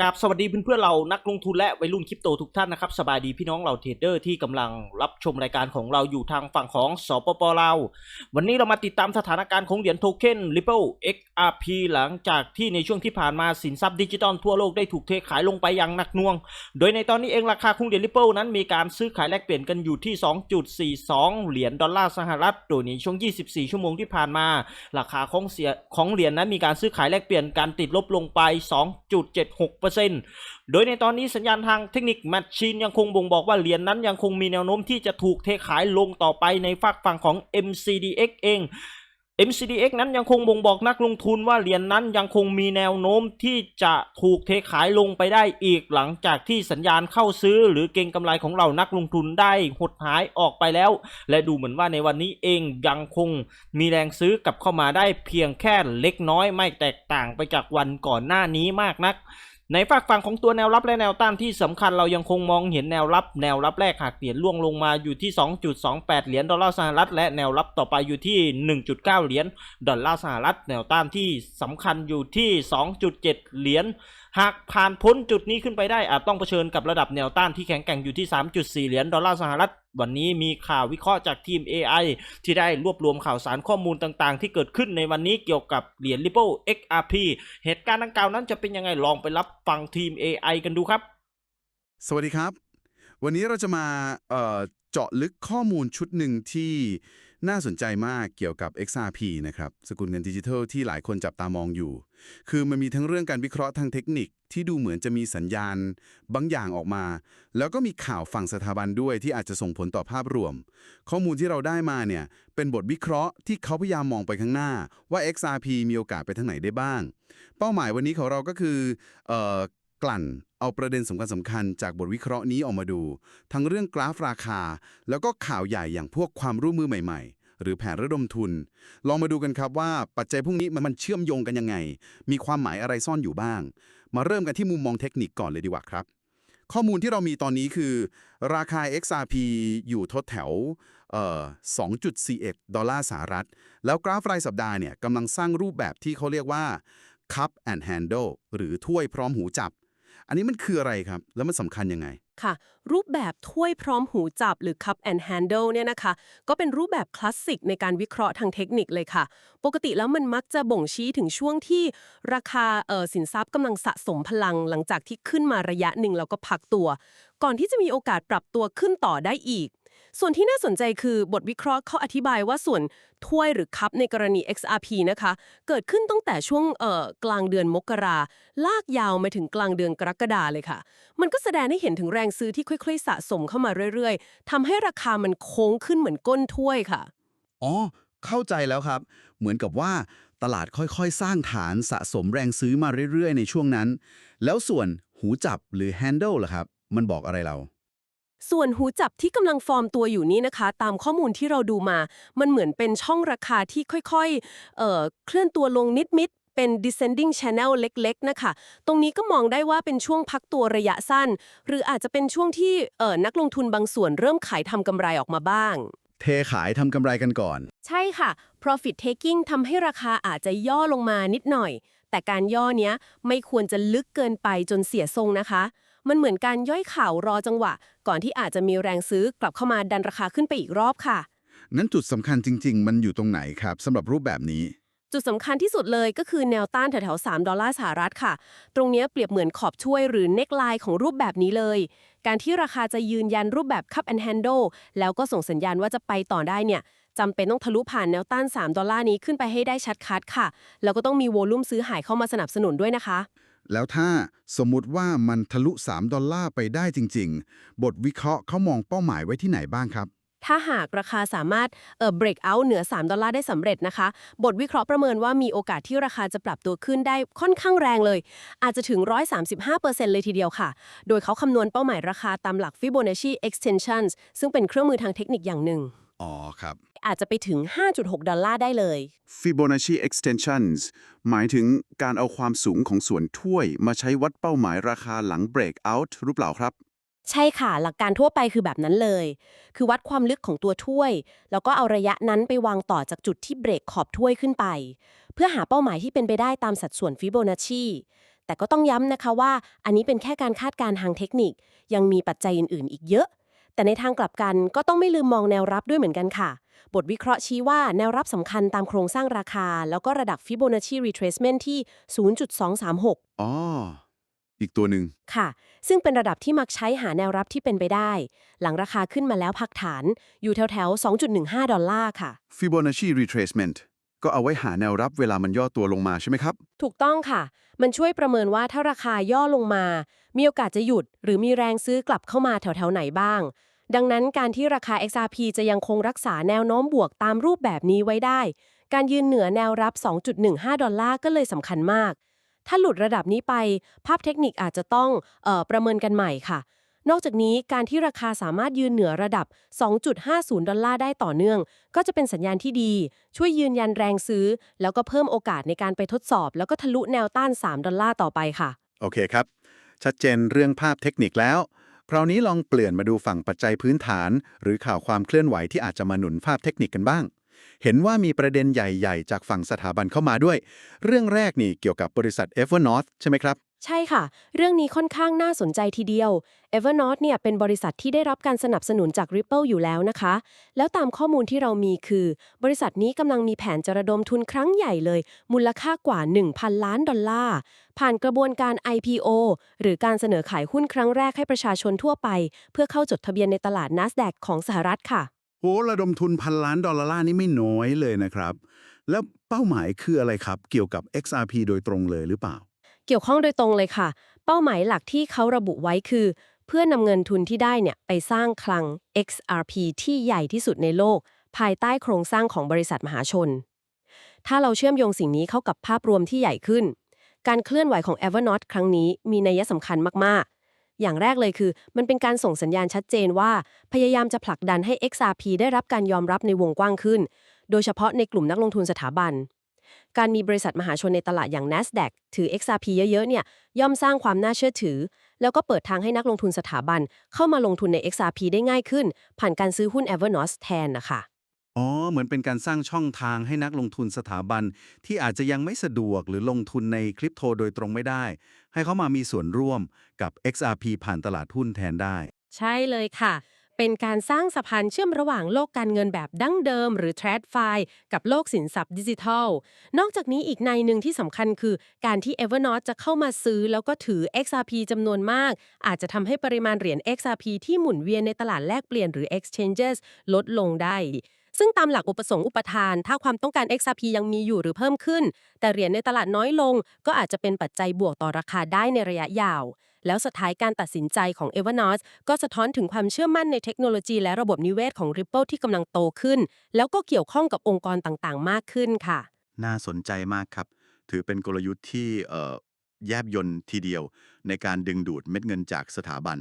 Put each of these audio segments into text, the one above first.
กราบสวัสดีเพื่อนๆเรานักลงทุนและวัยรุ่นคริปโตทุกท่านนะครับสบายดีพี่น้องเราเทรดเดอร์ที่กำลังรับชมรายการของเราอยู่ทางฝั่งของสปปลาวันนี้เรามาติดตามสถานการณ์ของเหรียญโทเค็น Ripple XRP หลังจากที่ในช่วงที่ผ่านมาสินทรัพย์ดิจิตอลทั่วโลกได้ถูกเทขายลงไปอย่างหนักน่วง โดยในตอนนี้เองราคาของเหรียญ Ripple นั้นมีการซื้อขายแลกเปลี่ยนกันอยู่ที่ 2.42 เหรียญดอลลาร์สหรัฐโดยในช่วง 24 ชั่วโมงที่ผ่านมา ราคาของเสียของเหรียญนั้นมีการซื้อขายแลกเปลี่ยนการติดลบลงไป 2.76โดยในตอนนี้สัญญาณทางเทคนิคแมชชีนยังคงบ่งบอกว่าเหรียญนั้นยังคงมีแนวโน้มที่จะถูกเทขายลงต่อไปในฝากฝั่งของ MCDX เอง MCDX นั้นยังคงบ่งบอกนักลงทุนว่าเหรียญนนั้นยังคงมีแนวโน้มที่จะถูกเทขายลงไปได้อีกหลังจากที่สัญญาณเข้าซื้อ หรือเก็งกำไรของเรานักลงทุนได้หดหายออกไปแล้ว และดูเหมือนว่าในวันนี้เองยังคงมีแรงซื้อกลับเข้ามาได้เพียงแค่เล็กน้อยไม่แตกต่างไปจากวันก่อนหน้านี้มากนัก ในฝากฝั่งของตัวแนวรับและแนวต้านที่สำคัญเรายังคงมองเห็นแนวรับ แนวรับแรกหากเหรียญล่วงลงมาอยู่ที่ 2.28 เหรียญดอลลาร์สหรัฐและแนวรับต่อไปอยู่ที่ 1.9 เหรียญดอลลาร์สหรัฐ แนวต้านที่สำคัญอยู่ที่ 2.7 เหรียญ หากผ่านพ้นจุดนี้ขึ้นไปได้อาจต้องเผชิญกับระดับแนวต้านที่แข็งแกร่งอยู่ที่ 3.4 เหรียญดอลลาร์สหรัฐวันนี้มีข่าววิเคราะห์จากทีม AI ที่ได้รวบรวมข่าวสารข้อมูลต่างๆ ที่เกิดขึ้นในวันนี้เกี่ยวกับเหรียญ Ripple XRP เหตุการณ์ดังกล่าวนั้นจะเป็นยังไงลองไปรับฟังทีม AI กันดูครับ สวัสดีครับ วันนี้เราจะมาเอ่อเจาะลึกข้อมูลชุดหนึ่งที่ น่าสนใจมากเกี่ยวกับ XRP นะครับ สกุลเงินดิจิทัลที่หลายคนจับตามองอยู่ คือมันมีทั้งเรื่องการวิเคราะห์ทางเทคนิคที่ดูเหมือนจะมีสัญญาณ บางอย่างออกมา แล้วก็มีข่าวฝั่งสถาบันด้วยที่อาจจะส่งผลต่อภาพรวม ข้อมูลที่เราได้มาเนี่ย เป็นบทวิเคราะห์ที่เขาพยายามมองไปข้างหน้าว่า XRP มีโอกาสไปทางไหนได้บ้าง เป้าหมายวันนี้ของเราก็คือเอ่อกลั่นเอาประเด็นสำคัญสำคัญๆจากบทวิเคราะห์นี้ออกมาดู ทั้งเรื่องกราฟราคา แล้วก็ข่าวใหญ่อย่างพวกความร่วมมือใหม่ๆ หรือแผนระดมทุน ลองมาดูกันครับว่าปัจจัยพวกนี้มันเชื่อมโยงกันยังไง มีความหมายอะไรซ่อนอยู่บ้าง มาเริ่มกันที่มุมมองเทคนิคก่อนเลยดีกว่าครับ ข้อมูลที่เรามีตอนนี้คือ ราคา XRP อยู่ทดแถวเอ่อ2.41 ดอลลาร์สหรัฐ แล้วกราฟรายสัปดาห์เนี่ยกำลังสร้างรูปแบบที่เขาเรียกว่า cup and handle หรือถ้วยพร้อมหูจับ อันนี้มันคืออะไรครับ แล้วมันสำคัญยังไง ค่ะ รูปแบบถ้วยพร้อมหูจับหรือ cup and handle เนี่ยนะคะ ก็เป็นรูปแบบคลาสสิกในการวิเคราะห์ทางเทคนิคเลยค่ะ ปกติแล้วมันมักจะบ่งชี้ถึงช่วงที่ราคาเออสินทรัพย์กำลังสะสมพลังหลังจากที่ขึ้นมาระยะหนึ่งแล้วก็พักตัว ก่อนที่จะมีโอกาสปรับตัวขึ้นต่อได้อีก ส่วนที่น่าสนใจคือบทวิเคราะห์เขาอธิบายว่าส่วนถ้วยหรือคัพในกรณี XRP นะคะ เกิดขึ้นตั้งแต่ช่วงเอ่อกลางเดือนมกราลากยาวมาถึงกลางเดือนกรกฎาเลยค่ะ มันก็แสดงให้เห็นถึงแรงซื้อที่ค่อยๆ สะสมเข้ามาเรื่อยๆทำให้ราคามันโค้งขึ้นเหมือนก้นถ้วยค่ะอ๋อเข้าใจแล้วครับ เหมือนกับว่าตลาดค่อยๆ สร้างฐานสะสมแรงซื้อมาเรื่อยๆ ในช่วงนั้น แล้วส่วนหูจับหรือ handle ล่ะครับ มันบอกอะไรเรา ส่วนหูจับที่กำลังฟอร์มตัวอยู่นี้นะคะ ตามข้อมูลที่เราดูมา มันเหมือนเป็นช่องราคาที่ค่อยๆเอ่อเคลื่อนตัวลงนิดๆเป็น descending channel เล็ก ๆ นะคะ ตรงนี้ก็มองได้ว่าเป็นช่วงพักตัวระยะสั้น หรืออาจจะเป็นช่วงที่เอ่อนักลงทุนบางส่วนเริ่มขายทำกำไรออกมาบ้าง เทขายทำกำไรกันก่อน ใช่ค่ะ profit taking ทำให้ราคาอาจจะย่อลงมานิดหน่อย แต่การย่อเนี้ยไม่ควรจะลึกเกินไปจนเสียทรงนะคะ มันเหมือนการย่อยข่าวรอจังหวะ ก่อนที่อาจจะมีแรงซื้อกลับเข้ามาดันราคาขึ้นไปอีกรอบค่ะ นั้นจุดสำคัญจริง ๆ มันอยู่ตรงไหนครับสำหรับรูปแบบนี้ จุดสำคัญที่สุดเลยก็คือแนวต้านแถวๆ3ดอลลาร์สหรัฐค่ะ ตรงเนี้ยเปรียบเหมือนขอบช่วยหรือเน็กไลน์ของรูปแบบนี้เลย การที่ราคาจะยืนยันรูปแบบ cup and handle แล้วก็ส่งสัญญาณว่าจะไปต่อได้เนี่ยจำเป็นต้องทะลุผ่านแนวต้าน 3 ดอลลาร์นี้ขึ้นไปให้ได้ชัดคัดค่ะ แล้วก็ต้องมีโวลุ่มซื้อหายเข้ามาสนับสนุนด้วยนะคะ แล้วถ้าสมมุติว่ามันทะลุ 3 ดอลลาร์ไปได้จริง ๆ บทวิเคราะห์เขามองเป้าหมายไว้ที่ไหนบ้างครับถ้าหากราคาสามารถเอ่อ break out เหนือ 3 ดอลลาร์ได้สำเร็จนะคะ บทวิเคราะห์ประเมินว่ามีโอกาสที่ราคาจะปรับตัวขึ้นได้ค่อนข้างแรงเลย อาจจะถึง 135%เลยทีเดียวค่ะ โดยเขาคำนวณเป้าหมายราคาตามหลัก Fibonacci extensions ซึ่งเป็นเครื่องมือทางเทคนิคอย่างหนึ่ง อ๋อครับ อาจจะไปถึง 5.6 ดอลลาร์ได้เลย Fibonacci extensions หมายถึงการเอาความสูงของส่วนถ้วย มาใช้วัดเป้าหมายราคาหลัง breakout หรือเปล่าครับ ใช่ค่ะ หลักการทั่วไปคือแบบนั้นเลย คือวัดความลึกของตัวถ้วย แล้วก็เอาระยะนั้นไปวางต่อจากจุดที่เบรกขอบถ้วยขึ้นไป เพื่อหาเป้าหมายที่เป็นไปได้ตามสัดส่วนฟิโบนัชชีแต่ก็ต้องย้ำนะคะว่า อันนี้เป็นแค่การคาดการณ์ทางเทคนิค ยังมีปัจจัยอื่น ๆ อีกเยอะ แต่ในทางกลับกันก็ต้องไม่ลืมมองแนวรับด้วยเหมือนกันค่ะ บทวิเคราะห์ชี้ว่าแนวรับสำคัญตามโครงสร้างราคา แล้วก็ระดับ Fibonacci retracement ที่ 0.236 อ๋อ อีกตัวหนึ่งค่ะ ซึ่งเป็นระดับที่มักใช้หาแนวรับที่เป็นไปได้ หลังราคาขึ้นมาแล้วพักฐาน อยู่แถวๆ2.15 ดอลลาร์ค่ะ Fibonacci retracement ก็เอาไว้หาแนวรับเวลามันย่อตัวลงมาใช่ไหมครับ ถูกต้องค่ะ มันช่วยประเมินว่าถ้าราคาย่อลงมา มีโอกาสจะหยุด หรือมีแรงซื้อกลับเข้ามาแถวๆไหนบ้าง ดังนั้นการที่ราคา XRP จะยังคงรักษาแนวโน้มบวกตามรูปแบบนี้ไว้ได้ การยืนเหนือแนวรับ 2.15 ดอลลาร์ก็เลยสำคัญมาก ถ้าหลุดระดับนี้ไป ภาพเทคนิคอาจจะต้องออประเมินกันใหม่ค่ะ นอกจากนี้การที่ราคาสามารถยืนเหนือระดับ 2.50 ดอลลาร์ได้ต่อเนื่อง ก็จะเป็นสัญญาณที่ดี ช่วยยืนยันแรงซื้อ แล้วก็เพิ่มโอกาสในการไปทดสอบ แล้วก็ทะลุแนวต้าน 3 ดอลลาร์ต่อไปค่ะ โอเคครับ ชัดเจนเรื่องภาพเทคนิคแล้ว คราวนี้ลองเปลี่ยนมาดูฝั่งปัจจัยพื้นฐาน หรือข่าวความเคลื่อนไหวที่อาจจะมาหนุนภาพเทคนิคกันบ้าง เห็นว่ามีประเด็นใหญ่ ๆ จากฝั่งสถาบันเข้ามาด้วย เรื่องแรกนี่เกี่ยวกับบริษัท Evernorth ใช่ไหมครับ ใช่ค่ะ เรื่องนี้ค่อนข้างน่าสนใจทีเดียว Evernorth เนี่ยเป็นบริษัทที่ได้รับการสนับสนุนจาก Ripple อยู่แล้วนะคะ แล้วตามข้อมูลที่เรามีคือ บริษัทนี้กำลังมีแผนจะระดมทุนครั้งใหญ่เลย มูลค่ากว่า 1,000 ล้านดอลลาร์ ผ่านกระบวนการ IPO หรือการเสนอขายหุ้นครั้งแรกให้ประชาชนทั่วไป เพื่อเข้าจดทะเบียนในตลาด NASDAQ ของสหรัฐค่ะโหระดมทุนพันล้านดอลลาร์นี่ไม่น้อยเลยนะครับ แล้วเป้าหมายคืออะไรครับ เกี่ยวกับ XRP โดยตรงเลยหรือเปล่า เกี่ยวข้องโดยตรงเลยค่ะ เป้าหมายหลักที่เขาระบุไว้คือ เพื่อนำเงินทุนที่ได้เนี่ยไปสร้างคลัง XRP ที่ใหญ่ที่สุดในโลก ภายใต้โครงสร้างของบริษัทมหาชน ถ้าเราเชื่อมโยงสิ่งนี้เข้ากับภาพรวมที่ใหญ่ขึ้น การเคลื่อนไหวของ Evernorth ครั้งนี้มีนัยสำคัญมาก ๆ อย่างแรกเลยคือ มันเป็นการส่งสัญญาณชัดเจนว่า พยายามจะผลักดันให้ XRP ได้รับการยอมรับในวงกว้างขึ้น โดยเฉพาะในกลุ่มนักลงทุนสถาบัน การมีบริษัทมหาชนในตลาดอย่าง NASDAQ ถือ XRP เยอะๆเนี่ยย่อมสร้างความน่าเชื่อถือ แล้วก็เปิดทางให้นักลงทุนสถาบัน เข้ามาลงทุนใน XRP ได้ง่ายขึ้น ผ่านการซื้อหุ้น Evernorth แทนนะคะอ๋อ เหมือนเป็นการสร้างช่องทางให้นักลงทุนสถาบัน ที่อาจจะยังไม่สะดวกหรือลงทุนในคริปโตโดยตรงไม่ได้ ให้เขามามีส่วนร่วมกับ XRP ผ่านตลาดหุ้นแทนได้ ใช่เลยค่ะ เป็นการสร้างสะพานเชื่อมระหว่างโลกการเงินแบบดั้งเดิม หรือ TradFi กับโลกสินทรัพย์ดิจิทัล นอกจากนี้อีกในหนึ่งที่สำคัญคือ การที่ Evernorth จะเข้ามาซื้อแล้วก็ถือ XRP จำนวนมาก อาจจะทำให้ปริมาณเหรียญ XRP ที่หมุนเวียนในตลาดแลกเปลี่ยนหรือ exchanges ลดลงได้ซึ่งตามหลักอุปสงค์อุปทาน ถ้าความต้องการ XRP ยังมีอยู่หรือเพิ่มขึ้น แต่เหรียญในตลาดน้อยลง ก็อาจจะเป็นปัจจัยบวกต่อราคาได้ในระยะยาว แล้วสุดท้ายการตัดสินใจของ Evernorth ก็สะท้อนถึงความเชื่อมั่นในเทคโนโลยีและระบบนิเวศของ Ripple ที่กำลังโตขึ้น แล้วก็เกี่ยวข้องกับองค์กรต่างๆ มากขึ้นค่ะ น่าสนใจมากครับ ถือเป็นกลยุทธ์ที่เอ่อแยบยนต์ทีเดียว ในการดึงดูดเม็ดเงินจากสถาบัน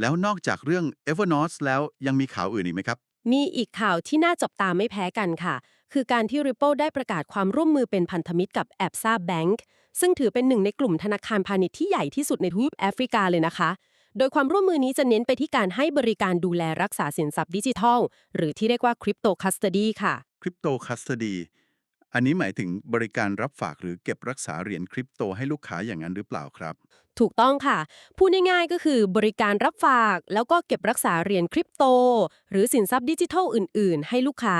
แล้วนอกจากเรื่อง Evernorth แล้วยังมีข่าวอื่นอีกไหมครับมีอีกข่าวที่น่าจับตาไม่แพ้กันค่ะ คือการที่ Ripple ได้ประกาศความร่วมมือเป็นพันธมิตรกับ Absa Bank ซึ่งถือเป็นหนึ่งในกลุ่มธนาคารพาณิชย์ที่ใหญ่ที่สุดในทวีปแอฟริกาเลยนะคะ โดยความร่วมมือนี้จะเน้นไปที่การให้บริการดูแลรักษาสินทรัพย์ดิจิทัล หรือที่เรียกว่าคริปโตคัสเตดีค่ะ Crypto Custody อันนี้หมายถึงบริการรับฝากหรือเก็บรักษาเหรียญคริปโตให้ลูกค้าอย่างนั้นหรือเปล่าครับ ถูกต้องค่ะ พูดง่ายๆก็คือบริการรับฝาก แล้วก็เก็บรักษาเหรียญคริปโต หรือสินทรัพย์ดิจิทัลอื่นๆ ให้ลูกค้า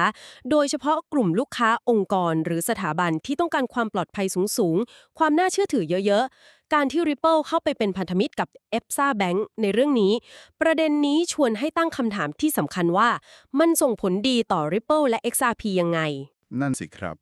โดยเฉพาะกลุ่มลูกค้าองค์กร หรือสถาบันที่ต้องการความปลอดภัยสูงๆ ความน่าเชื่อถือเยอะๆ การที่ Ripple เข้าไปเป็นพันธมิตรกับ e p s a Bank ในเรื่องนี้ ประเด็นนี้ชวนให้ตั้งคำถามที่สำคัญว่า มันส่งผลดีต่อ Ripple และ XRP ยังไง นั่นสิครับ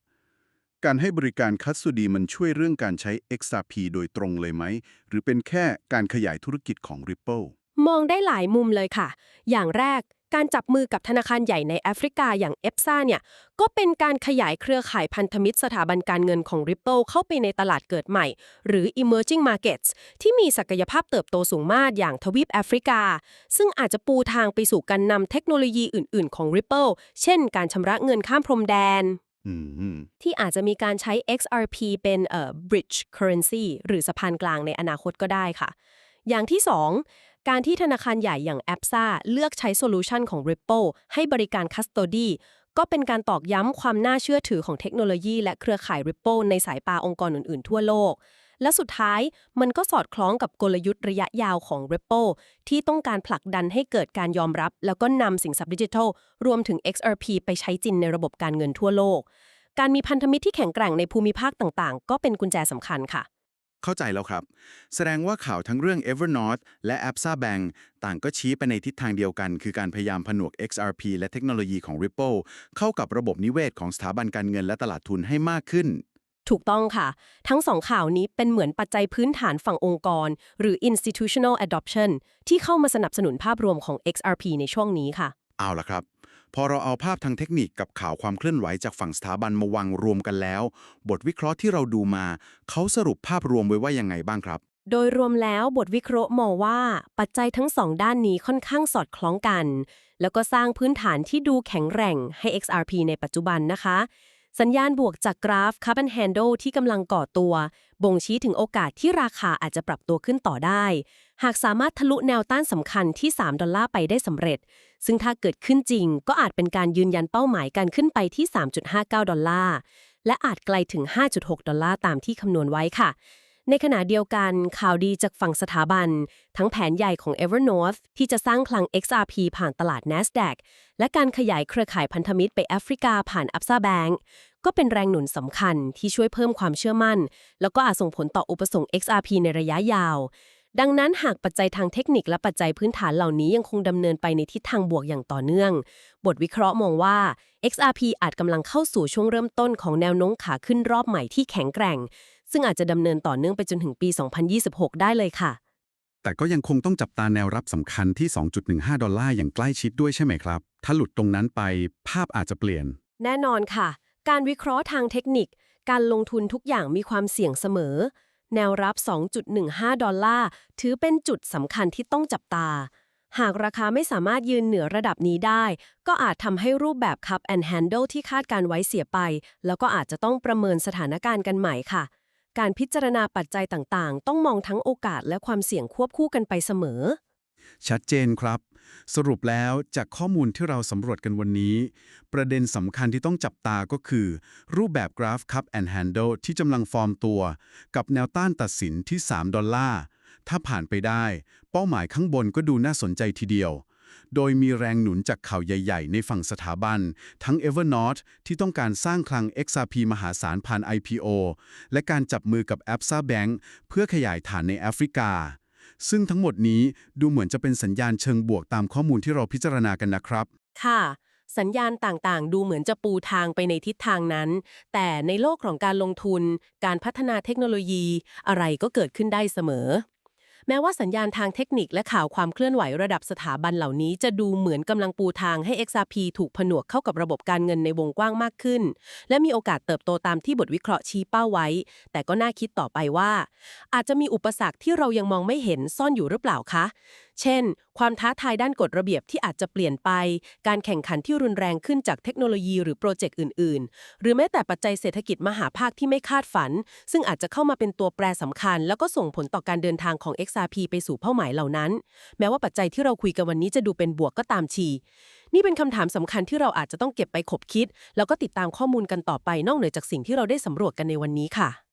การให้บริการคัสดีมันช่วยเรื่องการใช้ XRP โดยตรงเลยไหม หรือเป็นแค่การขยายธุรกิจของ Ripple มองได้หลายมุมเลยค่ะ อย่างแรกการจับมือกับธนาคารใหญ่ในแอฟริกาอย่างเอฟซาเนี่ยก็เป็นการขยายเครือข่ายพันธมิตรสถาบันการเงินของ Ripple เข้าไปในตลาดเกิดใหม่ หรือ emerging markets ที่มีศักยภาพเติบโตสูงมากอย่างทวีปแอฟริกา ซึ่งอาจจะปูทางไปสู่การนำเทคโนโลยีอื่น ๆ ของ Ripple เช่น การชำระเงินข้ามพรมแดน อืม ที่อาจจะมีการใช้ XRP เป็นเอ่อ bridge currency หรือสะพานกลางในอนาคตก็ได้ค่ะ อย่างที่ 2 การที่ธนาคารใหญ่อย่าง a p s a เลือกใช้โซลูชันของ Ripple ให้บริการ Custody ก็เป็นการตอกย้ำความน่าเชื่อถือของเทคโนโลยีและเครือข่าย Ripple ในสายตาองค์กรอื่นๆ ทั่วโลก และสุดท้ายมันก็สอดคล้องกับกลยุทธ์ระยะยาวของ Ripple ที่ต้องการผลักดันให้เกิดการยอมรับ แล้วก็นำสินทรัพย์ดิจิทัล รวมถึง XRP ไปใช้จริงในระบบการเงินทั่วโลก การมีพันธมิตรที่แข็งแกร่งในภูมิภาคต่างๆ ก็เป็นกุญแจสำคัญค่ะเข้าใจแล้วครับ แสดงว่าข่าวทั้งเรื่อง Evernorth และ Absa Bank ต่างก็ชี้ไปในทิศทางเดียวกัน คือการพยายามผนวก XRP และเทคโนโลยีของ Ripple เข้ากับระบบนิเวศของสถาบันการเงินและตลาดทุนให้มากขึ้น ถูกต้องค่ะ ทั้งสองข่าวนี้เป็นเหมือนปัจจัยพื้นฐานฝั่งองค์กร หรือ institutional adoption ที่เข้ามาสนับสนุนภาพรวมของ XRP ในช่วงนี้ค่ะ เอาละครับ พอเราเอาภาพทางเทคนิคกับข่าวความเคลื่อนไหวจากฝั่งสถาบันมาวางรวมกันแล้ว บทวิเคราะห์ที่เราดูมา เขาสรุปภาพรวมไว้ว่ายังไงบ้างครับ โดยรวมแล้วบทวิเคราะห์มองว่าปัจจัยทั้งสองด้านนี้ค่อนข้างสอดคล้องกัน แล้วก็สร้างพื้นฐานที่ดูแข็งแกร่งให้ XRP ในปัจจุบันนะคะ สัญญาณบวกจากกราฟ Carbon Handle ที่กำลังก่อตัว บ่งชี้ถึงโอกาสที่ราคาอาจจะปรับตัวขึ้นต่อได้ หากสามารถทะลุแนวต้านสำคัญที่ 3 ดอลลาร์ไปได้สำเร็จ ซึ่งถ้าเกิดขึ้นจริง ก็อาจเป็นการยืนยันเป้าหมายการขึ้นไปที่ 3.59 ดอลลาร์และอาจไกลถึง 5.6 ดอลลาร์ตามที่คำนวณไว้ค่ะ ในขณะเดียวกันข่าวดีจากฝั่งสถาบัน ทั้งแผนใหญ่ของ Evernorth ที่จะสร้างคลัง XRP ผ่านตลาด NASDAQ และการขยายเครือข่ายพันธมิตรไปแอฟริกาผ่าน Absa Bank ก็เป็นแรงหนุนสำคัญที่ช่วยเพิ่มความเชื่อมั่น แล้วก็อาจส่งผลต่ออุปสงค์ XRP ในระยะยาว ดังนั้นหากปัจจัยทางเทคนิคและปัจจัยพื้นฐานเหล่านี้ยังคงดำเนินไปในทิศทางบวกอย่างต่อเนื่อง บทวิเคราะห์มองว่า XRP อาจกำลังเข้าสู่ช่วงเริ่มต้นของแนวโน้มขาขึ้นรอบใหม่ที่แข็งแกร่ง ซึ่งอาจจะดำเนินต่อเนื่องไปจนถึงปี 2026 ได้เลยค่ะ แต่ก็ยังคงต้องจับตาแนวรับสำคัญที่ 2.15 ดอลลาร์อย่างใกล้ชิดด้วยใช่ไหมครับ ถ้าหลุดตรงนั้นไปภาพอาจจะเปลี่ยน แน่นอนค่ะ การวิเคราะห์ทางเทคนิค การลงทุนทุกอย่างมีความเสี่ยงเสมอ แนวรับ 2.15 ดอลลาร์ถือเป็นจุดสำคัญที่ต้องจับตา หากราคาไม่สามารถยืนเหนือระดับนี้ได้ ก็อาจทำให้รูปแบบ Cup and Handle ที่คาดการไว้เสียไป แล้วก็อาจจะต้องประเมินสถานการณ์กันใหม่ค่ะ การพิจารณาปัจจัยต่างๆ ต้องมองทั้งโอกาสและความเสี่ยงควบคู่กันไปเสมอ ชัดเจนครับ สรุปแล้วจากข้อมูลที่เราสำรวจกันวันนี้ ประเด็นสำคัญที่ต้องจับตาก็คือ รูปแบบกราฟ Cup and Handle ที่กำลังฟอร์มตัว กับแนวต้านตัดสินที่ 3 ดอลลาร์ถ้าผ่านไปได้ เป้าหมายข้างบนก็ดูน่าสนใจทีเดียว โดยมีแรงหนุนจากข่าวใหญ่ ๆ ในฝั่งสถาบัน ทั้ง Evernorth ที่ต้องการสร้างคลัง XRP มหาศาลผ่าน IPO และการจับมือกับ Absa Bank เพื่อขยายฐานในแอฟริกา ซึ่งทั้งหมดนี้ดูเหมือนจะเป็นสัญญาณเชิงบวกตามข้อมูลที่เราพิจารณากันนะครับ ค่ะ สัญญาณต่างๆ ดูเหมือนจะปูทางไปในทิศทางนั้น แต่ในโลกของการลงทุน การพัฒนาเทคโนโลยี อะไรก็เกิดขึ้นได้เสมอ แม้ว่าสัญญาณทางเทคนิคและข่าวความเคลื่อนไหวระดับสถาบันเหล่านี้ จะดูเหมือนกำลังปูทางให้ XRP ถูกผนวกเข้ากับระบบการเงินในวงกว้างมากขึ้น และมีโอกาสเติบโตตามที่บทวิเคราะห์ชี้เป้าไว้ แต่ก็น่าคิดต่อไปว่า อาจจะมีอุปสรรคที่เรายังมองไม่เห็นซ่อนอยู่หรือเปล่าคะ เช่น ความท้าทายด้านกฎระเบียบที่อาจจะเปลี่ยนไป การแข่งขันที่รุนแรงขึ้นจากเทคโนโลยีหรือโปรเจกต์อื่น ๆ หรือแม้แต่ปัจจัยเศรษฐกิจมหาภาคที่ไม่คาดฝัน ซึ่งอาจจะเข้ามาเป็นตัวแปรสำคัญ แล้วก็ส่งผลต่อการเดินทางของ XRP ไปสู่เป้าหมายเหล่านั้น แม้ว่าปัจจัยที่เราคุยกันวันนี้จะดูเป็นบวกก็ตามทีนี่เป็นคำถามสำคัญที่เราอาจจะต้องเก็บไปขบคิด แล้วก็ติดตามข้อมูลกันต่อไปนอกเหนือจากสิ่งที่เราได้สำรวจกันในวันนี้ค่ะ